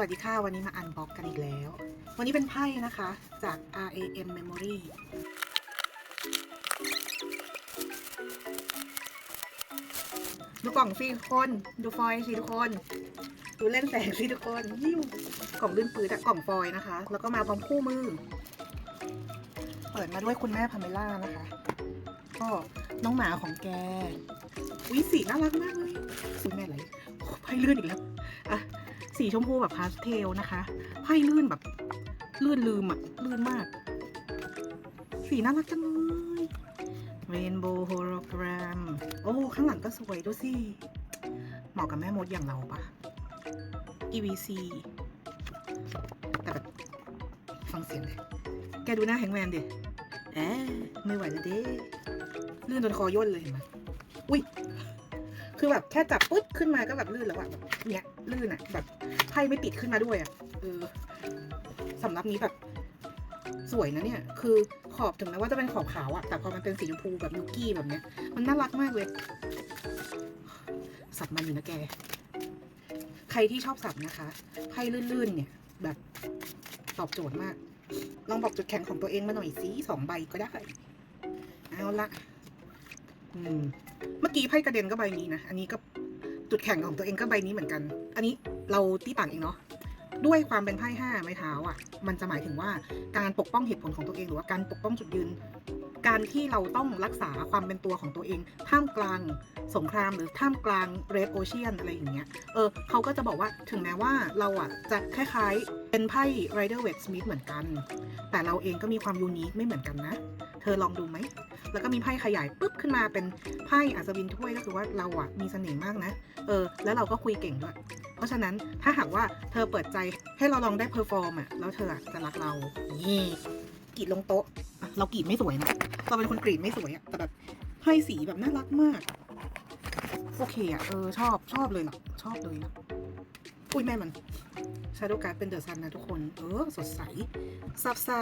วัสดีค่ะ วันนี้มาอันบ็อกกันอีกแล้ว วันนี้เป็นไพ่นะคะ จาก RAM Memory ดูกล่องสิทุกคน ดูฟอยล์สิทุกคน ดูเล่นแสงสิทุกคนยิ้วกล่องลื่นปืนอะกล่องฟอยล์นะคะ แล้วก็มาพร้อมคู่มือ เปิดมาด้วยคุณแม่พาเมล่านะคะ ก็น้องหมาของแกวิสีน่ารักมากเลยสีแม่อะไร ไพ่ลื่นอีกแล้วอะสีชมพูแบบพาสเทลนะคะไพ่ลื่นแบบลื่นลืมอะลื่นมาก สีน่ารักจังเลย Rainbow Hologram โอ้ ข้างหลังก็สวยดูสิเหมาะกับแม่มดอย่างเราปะ EVC แต่แบบฟังเสียงเลยแกดูหน้าแฮงแมนดิแอบไม่ไหวแล้วเด้ลื่นจนคอย่นเลยเห็นไหมอุ้ย คือแบบแค่จับปุ๊บขึ้นมาก็แบบลื่นแล้วอะแบบเนี้ยลื่นอะแบบไพ่ไม่ติดขึ้นมาด้วยอะเออสำรับนี้แบบสวยนะเนี่ย คือขอบถึงแม้ว่าจะเป็นขอบขาวอะแต่พอมันเป็นสีชมพูแบบยูกี้แบบเนี้ย มันน่ารักมากเลย สับมันอยู่นะแก ใครที่ชอบสับนะคะไพ่ลื่นๆ เนี่ย แบบตอบโจทย์มาก ลองบอกจุดแข็งของตัวเองมาหน่อยสิสองใบก็ได้ เอาละ อืมเมื่อกี้ไพ่กระเด็นก็ใบนี้นะ อันนี้ก็จุดแข็งของตัวเองก็ใบนี้เหมือนกัน อันนี้เราตีต่างเองเนาะ ด้วยความเป็นไพ่ห้าไม้เท้าอะ มันจะหมายถึงว่าการปกป้องเหตุผลของตัวเอง หรือว่าการปกป้องจุดยืน การที่เราต้องรักษาความเป็นตัวของตัวเอง ท่ามกลางสงครามหรือท่ามกลางเรดโอเชียนอะไรอย่างเงี้ย เออเขาก็จะบอกว่าถึงแม้ว่าเราอะจะคล้ายๆ เป็นไพ่ Rider Waite Smith เหมือนกัน แต่เราเองก็มีความยูนิคไม่เหมือนกันนะ เธอลองดูไหม แล้วก็มีไพ่ขยายปุ๊บขึ้นมาเป็นไพ่อัศวินถ้วยก็คือว่าเราอะมีเสน่ห์มากนะ เออ แล้วเราก็คุยเก่งด้วย เพราะฉะนั้นถ้าหากว่าเธอเปิดใจให้เราลองได้เพอร์ฟอร์มอะแล้วเธอจะรักเรานี่กรีดลงโต๊ะ เรากรีดไม่สวยนะเราเป็นคนกรีดไม่สวยอะแต่แบบไพ่สีแบบน่ารักมาก โอเคอะเออชอบชอบเลยล่ะ ชอบเลยล่ะอุ้ยแม่มันชาโดการ์ดเป็นเดอะซันนะทุกคน เออ สดใสซาบซ่า